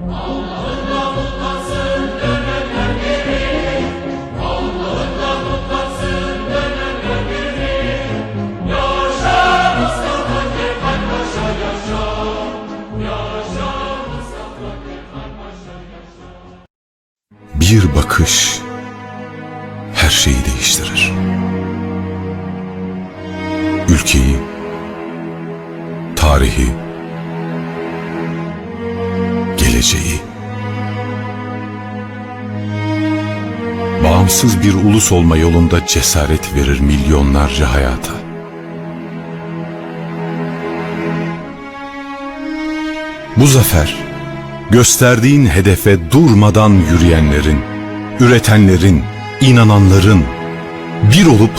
Bir bakış her şeyi değiştirir. Ülkeyi, tarihi, geleceği. Bağımsız bir ulus olma yolunda cesaret verir milyonlarca hayata. Bu zafer, gösterdiğin hedefe durmadan yürüyenlerin, üretenlerin, inananların, bir olup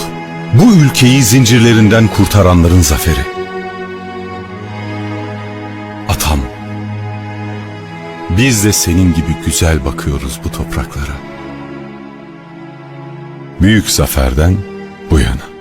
bu ülkeyi zincirlerinden kurtaranların zaferi. Atam, biz de senin gibi güzel bakıyoruz bu topraklara. Büyük zaferden bu yana.